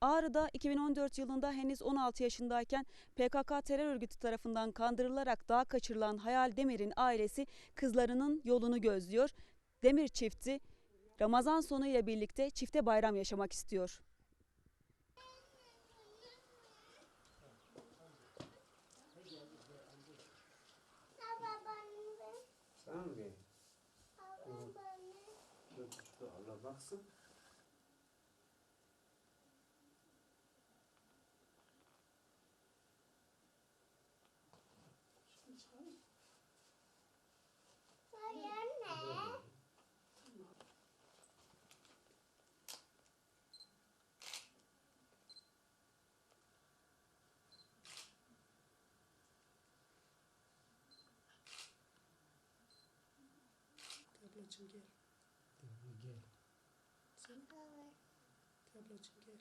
Ağrı'da 2014 yılında henüz 16 yaşındayken PKK terör örgütü tarafından kandırılarak dağa kaçırılan Hayal Demir'in ailesi kızlarının yolunu gözlüyor. Demir çifti Ramazan sonu ile birlikte çifte bayram yaşamak istiyor. Tablacığım gel. Gel. Tablacığım gel.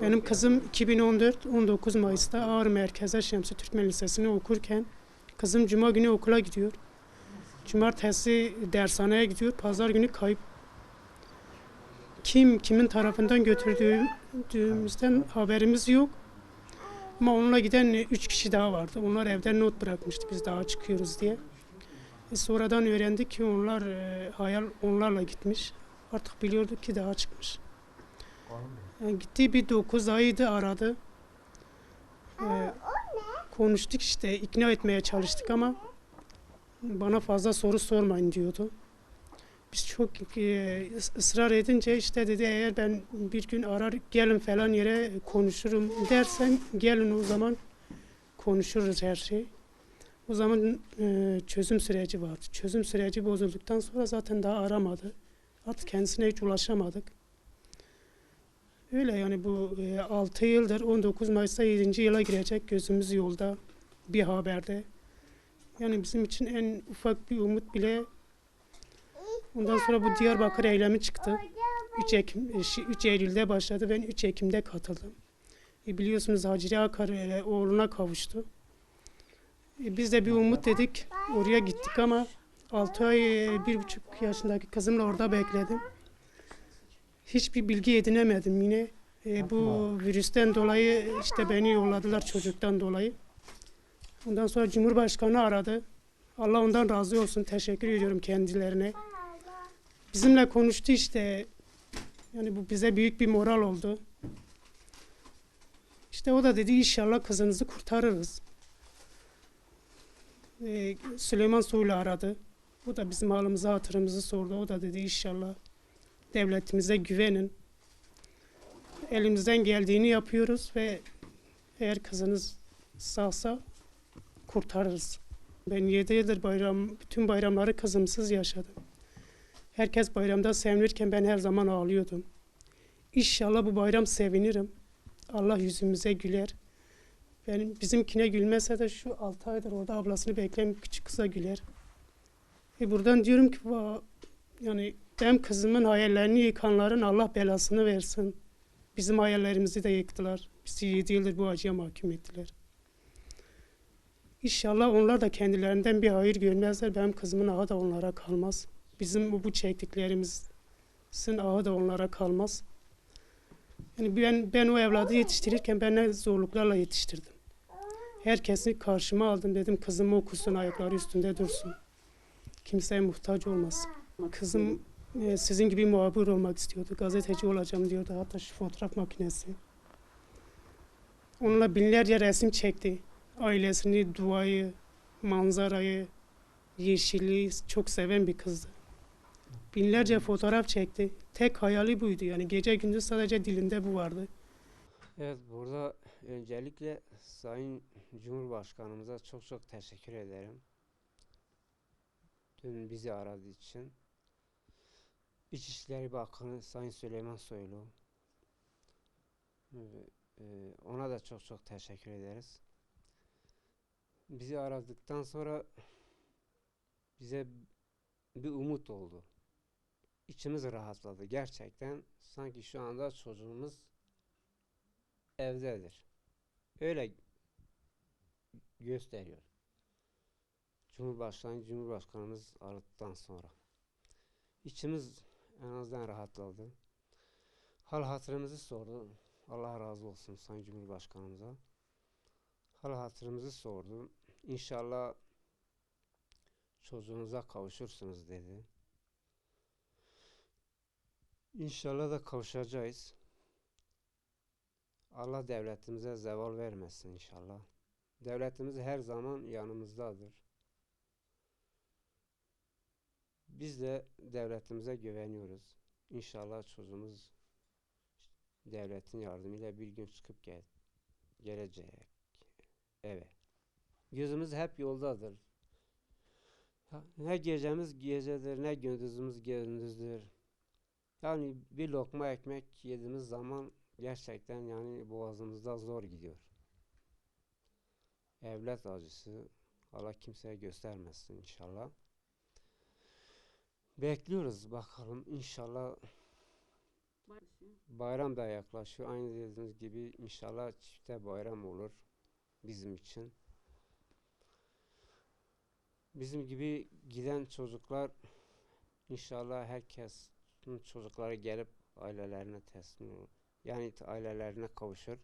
Benim kızım 2014 19 Mayıs'ta Ağrı Merkez'e Şemsi Türkmen Lisesi'ni okurken kızım cuma günü okula gidiyor. Cumartesi dershaneye gidiyor. Pazar günü kayıp. Kim kimin tarafından götürdüğümüzden haberimiz yok. Ama onunla giden üç kişi daha vardı. Onlar evden not bırakmıştı biz daha çıkıyoruz diye. E sonradan öğrendik ki onlar e, hayal onlarla gitmiş. Artık biliyorduk ki daha çıkmış. Yani gitti bir 9 aydı aradı. Ee, konuştuk işte ikna etmeye çalıştık ama bana fazla soru sormayın diyordu. Biz çok e, ıs- ısrar edince işte dedi eğer ben bir gün arar gelin falan yere konuşurum dersen gelin o zaman konuşuruz her şey. O zaman e, çözüm süreci vardı. Çözüm süreci bozulduktan sonra zaten daha aramadı. Artık kendisine hiç ulaşamadık. Öyle yani bu 6 yıldır 19 Mayıs'ta 7. yıla girecek gözümüz yolda bir haberde. Yani bizim için en ufak bir umut bile ondan sonra bu Diyarbakır eylemi çıktı. 3 Ekim e, şi- 3 Eylül'de başladı. Ben 3 Ekim'de katıldım. E biliyorsunuz Hacire Akar e, oğluna kavuştu. E biz de bir umut dedik. Oraya gittik ama 6 ay e, bir buçuk yaşındaki kızımla orada bekledim hiçbir bilgi edinemedim yine. E, bu virüsten dolayı işte beni yolladılar çocuktan dolayı. Ondan sonra Cumhurbaşkanı aradı. Allah ondan razı olsun. Teşekkür ediyorum kendilerine. Bizimle konuştu işte. Yani bu bize büyük bir moral oldu. İşte o da dedi inşallah kızınızı kurtarırız. E, Süleyman Soylu aradı. O da bizim halimizi hatırımızı sordu. O da dedi inşallah devletimize güvenin. Elimizden geldiğini yapıyoruz ve eğer kızınız sağsa kurtarırız. Ben 7 yıldır bayram, bütün bayramları kızımsız yaşadım. Herkes bayramda sevinirken ben her zaman ağlıyordum. İnşallah bu bayram sevinirim. Allah yüzümüze güler. Benim bizimkine gülmese de şu 6 aydır orada ablasını bekleyen küçük kıza güler. E buradan diyorum ki "Va- yani benim kızımın hayallerini yıkanların Allah belasını versin. Bizim hayallerimizi de yıktılar. Bizi 7 yıldır bu acıya mahkum ettiler. İnşallah onlar da kendilerinden bir hayır görmezler. Benim kızımın ağı da onlara kalmaz. Bizim bu, bu çektiklerimizin ağı da onlara kalmaz. Yani ben, ben o evladı yetiştirirken ben ne zorluklarla yetiştirdim. Herkesi karşıma aldım dedim kızım okusun ayakları üstünde dursun. Kimseye muhtaç olmasın. Kızım sizin gibi muhabir olmak istiyordu. Gazeteci olacağım diyordu. Hatta şu fotoğraf makinesi. Onunla binlerce resim çekti. Ailesini, duayı, manzarayı, yeşilliği çok seven bir kızdı. Binlerce fotoğraf çekti. Tek hayali buydu. Yani gece gündüz sadece dilinde bu vardı. Evet burada öncelikle Sayın Cumhurbaşkanımıza çok çok teşekkür ederim. Dün bizi aradığı için. İçişleri Bakanı Sayın Süleyman Soylu. E, ona da çok çok teşekkür ederiz. bizi aradıktan sonra bize bir umut oldu. İçimiz rahatladı. Gerçekten sanki şu anda çocuğumuz evdedir. Öyle gösteriyor. Cumhurbaşkanı, Cumhurbaşkanımız aradıktan sonra. İçimiz en azından rahatladı. Hal hatırımızı sordu. Allah razı olsun Sayın Cumhurbaşkanımıza. Hal hatırımızı sordu. İnşallah çocuğunuza kavuşursunuz dedi. İnşallah da kavuşacağız. Allah devletimize zeval vermesin inşallah. Devletimiz her zaman yanımızdadır. Biz de devletimize güveniyoruz. İnşallah çocuğumuz devletin yardımıyla bir gün çıkıp gel gelecek eve. Gözümüz hep yoldadır. Ne gecemiz gecedir, ne gündüzümüz gündüzdür. Yani bir lokma ekmek yediğimiz zaman gerçekten yani boğazımızda zor gidiyor. Evlat acısı Allah kimseye göstermesin inşallah. Bekliyoruz bakalım inşallah bayram da yaklaşıyor. Aynı dediğiniz gibi inşallah çifte bayram olur bizim için. Bizim gibi giden çocuklar inşallah herkes çocukları gelip ailelerine teslim olur. Yani ailelerine kavuşur.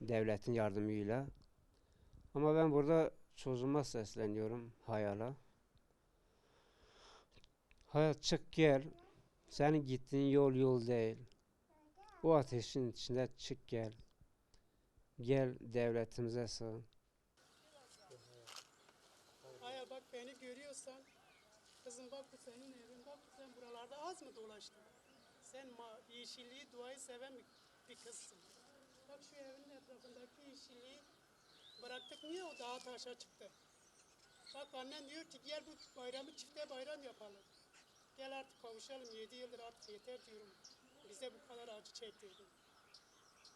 Devletin yardımıyla. Ama ben burada çocuğuma sesleniyorum hayala. Hayat çık gel. Senin gittiğin yol yol değil. O ateşin içinde çık gel. Gel devletimize sığın. Aya bak beni görüyorsan, kızım bak bu senin evin, bak sen buralarda az mı dolaştın? Sen ma yeşilliği, duayı seven bir kızsın. Bak şu evin etrafındaki yeşilliği bıraktık, niye o dağa taşa çıktı? Bak annen diyor ki gel bu bayramı çifte bayram yapalım. Gel artık kavuşalım, yedi yıldır artık yeter diyorum. Bize bu kadar acı çektirdin.